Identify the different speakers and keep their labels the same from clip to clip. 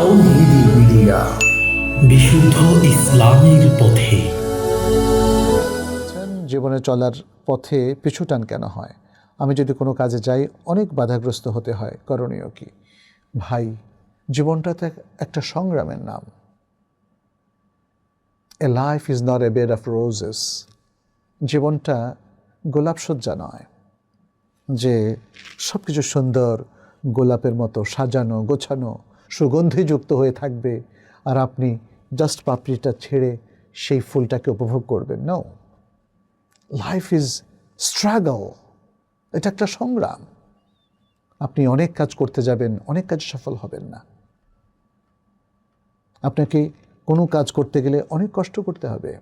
Speaker 1: Media. বিশুদ্ধ ইসলামের পথে।
Speaker 2: জীবনে চলার পথে পিছুটান কেন হয়? আমি যদি কোনো কাজে যাই, অনেক বাধাগ্রস্ত হতে হয়, করণীয় কি? ভাই, জীবনটা তো একটা সংগ্রামের নাম। A life is not a bed of roses জীবনটা গোলাপসজ্জা নয়। যে সব কিছু সুন্দর, গোলাপের মতো সাজানো, গোছানো সুগন্ধিযুক্ত হয়ে থাকবে আর আপনি জাস্ট পাপড়িটা ছেড়ে সেই ফুলটাকে উপভোগ করবেন। নো লাইফ ইজ স্ট্রাগল এটা একটা সংগ্রাম। আপনি অনেক কাজ করতে যাবেন, অনেক কাজ সফল হবেন না। আপনাকে কোনো কাজ করতে গেলে অনেক কষ্ট করতে হবে।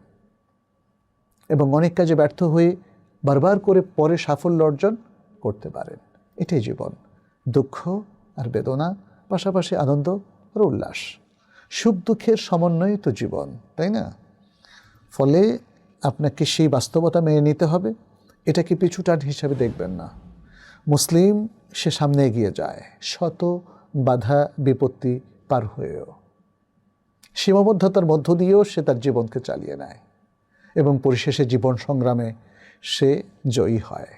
Speaker 2: এবং অনেক কাজে ব্যর্থ হয়ে বারবার করে পরে সাফল্য অর্জন করতে পারেন। এটাই জীবন। দুঃখ আর বেদনা পাশাপাশি আনন্দ আর উল্লাস। সুখ দুঃখের সমন্বয় তো জীবন, তাই না? ফলে আপনাকে সেই বাস্তবতা মেনে নিতে হবে। এটাকে পিছুটান হিসাবে দেখবেন না। মুসলিম সে সামনে এগিয়ে যায়, শত বাধা বিপত্তি পার হয়েও। সীমাবদ্ধতার মধ্য দিয়েও সে তার জীবনকে চালিয়ে নেয় এবং পরিশেষে জীবন সংগ্রামে সে জয়ী হয়।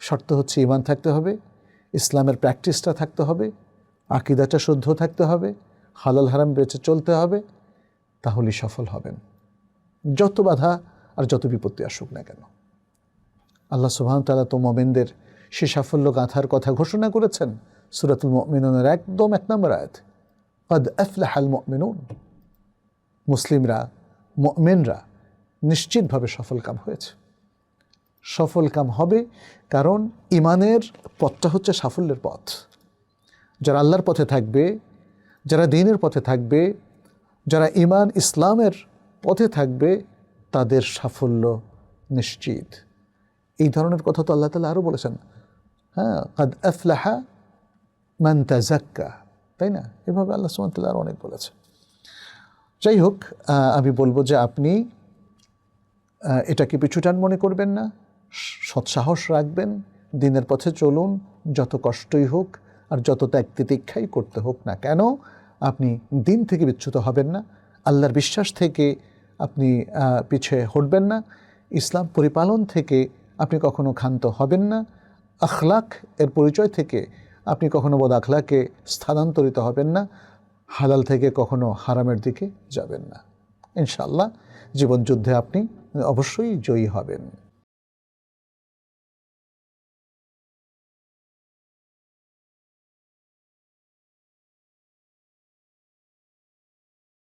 Speaker 2: শর্ত হচ্ছে ইমান থাকতে হবে, ইসলামের প্র্যাকটিসটা থাকতে হবে আকিদাটা শুদ্ধ থাকতে হবে, হালাল হারাম বেঁচে চলতে হবে, তাহলেই সফল হবেন। যত বাধা আর যত বিপত্তি আসুক না কেন। আল্লাহ সুবহান তালা তো মোমেনদের সে সাফল্য গাঁথার কথা ঘোষণা করেছেন সুরাতুল মমিনুনের একদম এক নম্বর আয়াত। কদ আফলাহাল মমিনুন। মুসলিমরা, মমেনরা নিশ্চিতভাবে সফল কাম হয়েছে। সফল কাম হবে কারণ ইমানের পথটা হচ্ছে সাফল্যের পথ। যারা আল্লাহর পথে থাকবে, যারা দিনের পথে থাকবে, যারা ইমান ইসলামের পথে থাকবে, তাদের সাফল্য নিশ্চিত। এই ধরনের কথা তো আল্লাহ তালা আরও বলেছেন। হ্যাঁ কাদ আফলাহা মান তাজাক্কা তাই না? এভাবে আল্লাহ সুমতাল্লাহ আরও অনেক বলেছে যাই হোক আমি বলব যে আপনি এটাকে পিছুটান মনে করবেন না। সৎসাহস রাখবেন। দিনের পথে চলুন, যত কষ্টই হোক আর যত ত্যাগ তিতিক্ষাই করতে হোক না কেন, আপনি দিন থেকে বিচ্যুত হবেন না। আল্লাহর বিশ্বাস থেকে আপনি পিছিয়ে হটবেন না। ইসলাম পরিপালন থেকে আপনি কখনো ক্ষান্ত হবেন না। আখলাক এর পরিচয় থেকে আপনি কখনো বোধ আখলাকে স্থানান্তরিত হবেন না। হালাল থেকে কখনো হারামের দিকে যাবেন না। ইনশাল্লাহ জীবনযুদ্ধে আপনি অবশ্যই জয়ী হবেন।